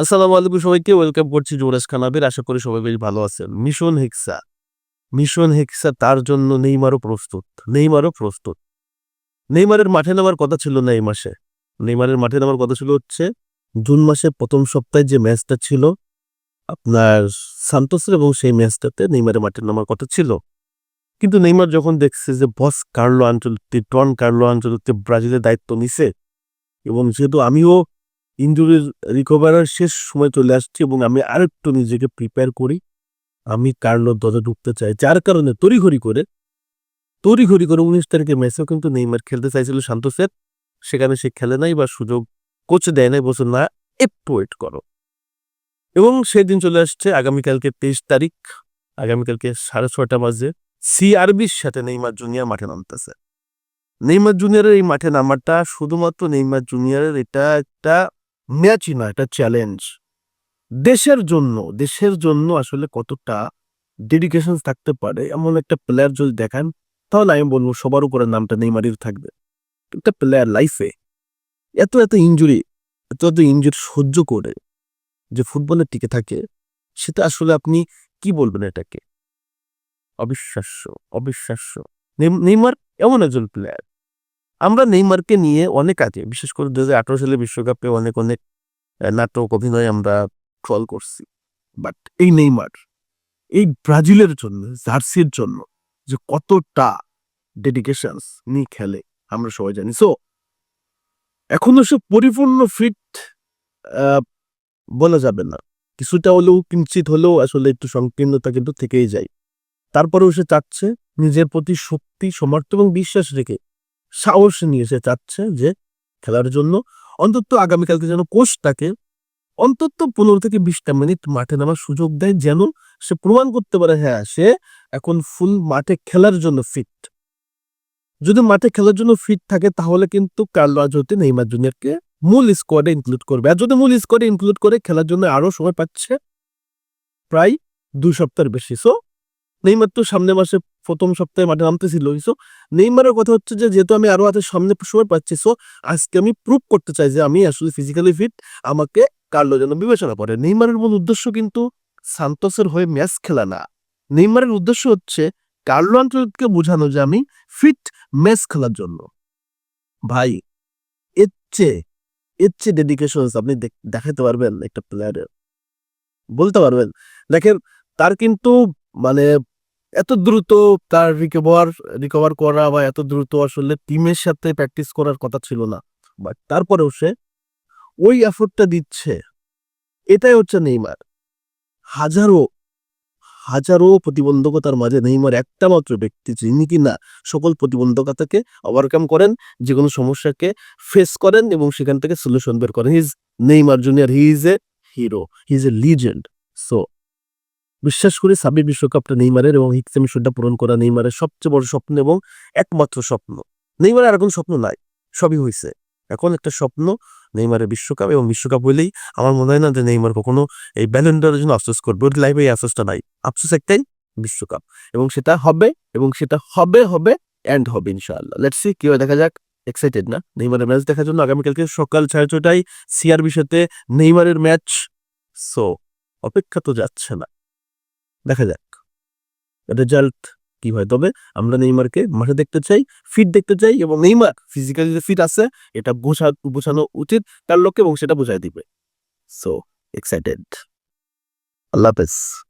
আসসালামু আলাইকুম সবাইকে, ওয়েলকাম করছি জোরাস খানাবের আশা করি সবাই বেশ ভালো আছেন। মিশন হেক্সা মিশন হেক্সা তার জন্য নেইমারও প্রস্তুত নেইমারও প্রস্তুত। নেইমারের মাঠে নামার কথা ছিল না এই মাসে। নেইমারের মাঠে নামার কথা ছিল হচ্ছে, জুন মাসের প্রথম সপ্তাহে যে ম্যাচটা ছিল, আপনার সান্তোসের এবং সেই ম্যাচটাতে নেইমারের মাঠে নামার কথা ছিল। কিন্তু নেইমার যখন দেখছে যে বস কার্লো আঞ্চলতি টন কার্লো আঞ্চলতি ব্রাজিলের দায়িত্ব নিছে, এবং যেহেতু আমিও ইঞ্জুরির রিকভারের শেষ সময় চলে আসছি এবং আমি আরেকটু নিজেকে প্রিপেয়ার করি। আমি কার্লোর দলে ঢুকতে চাই, যার কারণে তড়িঘড়ি করে তড়িঘড়ি করে উনিশ তারিখে ম্যাচেও কিন্তু নেইমার খেলতে চাইছিল সান্তোসের সেখানে সে খেলে নাই বা সুযোগ কোচ দেয় নাই, বলছে, না, একটু ওয়েট করো। এবং সেদিন চলে আসছে আগামীকালকে তেইশ তারিখ, আগামীকালকে সাড়ে ছয়টা বাজে। সিআরবির সাথে নেইমার জুনিয়র মাঠে নামতেছে। নেইমার জুনিয়রের এই মাঠে নামাটা শুধুমাত্র নেইমার জুনিয়রের এটা একটা ম্যাচই না এটা চ্যালেঞ্জ দেশের জন্য দেশের জন্য আসলে কতটা ডেডিকেশন থাকতে পারে? এমন একটা প্লেয়ার যদি দেখান, তাহলে আমি বলব সবার উপরে নামটা নেইমারির থাকবে। একটা প্লেয়ার লাইফে এত এত ইঞ্জুরি এত এত ইঞ্জুরি সহ্য করে যে ফুটবলে টিকে থাকে, সেটা আসলে আপনি কি বলবেন এটাকে? অবিশ্বাস্য অবিশ্বাস্য। নেইমার এমন একজন প্লেয়ার আমরা নেইমারকে নিয়ে অনেক আগে, বিশেষ করে দু হাজার আঠারো সালে বিশ্বকাপে অনেক অনেক নাটক, অভিনয় আমরা ট্রল করছি। বাট এই নেইমার, এই ব্রাজিলের জন্য, জার্সির জন্য যে কতটা ডেডিকেশন নিয়ে খেলে, আমরা সবাই জানি। সো এখনও সে পরিপূর্ণ ফিট বলা যাবে না। কিছুটা হলেও কিঞ্চিত হলেও আসলে একটু সংকীর্ণতা কিন্তু থেকেই যায়। তারপরেও সে চাচ্ছে নিজের প্রতি শক্তি সমর্থ এবং বিশ্বাস রেখে সাহস নিয়ে সে চাচ্ছে যে খেলার জন্য। অন্তত আগামীকালকে যেন কোচ তাকে অন্তত পনেরো থেকে বিশটা মিনিট মাঠে নামার সুযোগ দেয়, যেন সে প্রমাণ করতে পারে হ্যাঁ সে এখন ফুল মাঠে খেলার জন্য ফিট যদি মাঠে খেলার জন্য ফিট থাকে, তাহলে কিন্তু কার্লো আজতে নেইমার জুনিয়রকে মূল স্কোয়াডে ইনক্লুড করবে। আর যদি মূল স্কোয়াডে ইনক্লুড করে, খেলার জন্য আরও সময় পাচ্ছে প্রায় দুই সপ্তাহের বেশি। সো নেইমার তো সামনে মাসে প্রথম সপ্তাহে মাঠে নামতেছিল সো নেইমারের কথা হচ্ছে যে, যেহেতু আমি আরও হাতে সামনে সময় পাচ্ছি সো আজকে আমি প্রুভ করতে চাই যে, আমি আসলে ফিজিক্যালি ফিট আমাকে কার্লো যেন বিবেচনা করে। নেইমারের মূল উদ্দেশ্য কিন্তু সান্তোসের হয়ে ম্যাচ খেলা না। নেইমারের উদ্দেশ্য হচ্ছে কার্লো আন্তর্জাতিককে বোঝানো যে, আমি ফিট ম্যাচ খেলার জন্য। ভাই, এর চেয়ে এর চেয়ে ডেডিকেশন আপনি দেখ- দেখাতে পারবেন একটা প্লেয়ারের বলতে পারবেন। দেখেন, তার কিন্তু মানে এত দ্রুত তার রিকভার রিকভার করা বা এত দ্রুত আসলে টিমের সাথে প্র্যাকটিস করার কথা ছিল না। বাট তারপরেও সে ওই এফোর্টটা দিচ্ছে। এটাই হচ্ছে নেইমার। হাজারো হাজারো প্রতিবন্ধকতার মাঝে নেইমার একটা মাত্র ব্যক্তি যিনি কিনা সকল প্রতিবন্ধকতাকে ওভারকাম করেন, যে কোনো সমস্যাকে ফেস করেন এবং সেখান থেকে সলিউশন বের করেন। His Neymar junior he is a hero he is a legend so বিশ্বাস করি সাবির বিশ্বকাপটা নেইমারের এবং হিক্সে মিশনটা পূরণ করা নেইমারের সবচেয়ে বড় স্বপ্ন এবং একমাত্র স্বপ্ন। নেইমারের আর কোনো স্বপ্ন নাই, সবই হয়েছে এখন একটা স্বপ্ন নেইমারের বিশ্বকাপ এবং বিশ্বকাপ হইলেই আমার মনে হয় না যে নেইমার কখনো এই ব্যালেন্ডারের জন্য আফসোস করবে, ওর লাইফে এই আফসোসটা নাই। আফসোস একটাই বিশ্বকাপ এবং সেটা হবে এবং সেটা হবে হবে এন্ড হবে ইনশাআল্লাহ। লেটস সি কি দেখা যাক। এক্সাইটেড না? নেইমারের ম্যাচ দেখার জন্য আগামীকালকে সকাল সাড়ে ছটায় সিআরবির সাথে নেইমারের ম্যাচ সো অপেক্ষা তো যাচ্ছে না। দেখা যাক। রেজাল্ট কি হয়? তবে আমরা নেইমারকে মাঠে দেখতে চাই ফিট দেখতে চাই এবং নেইমার ফিজিক্যালি যে ফিট আছে, এটা বোঝা, বোঝানো উচিত তার লোককে এবং সেটা বোঝাই দিবে। সো এক্সাইটেড আল্লাহ হাফেজ।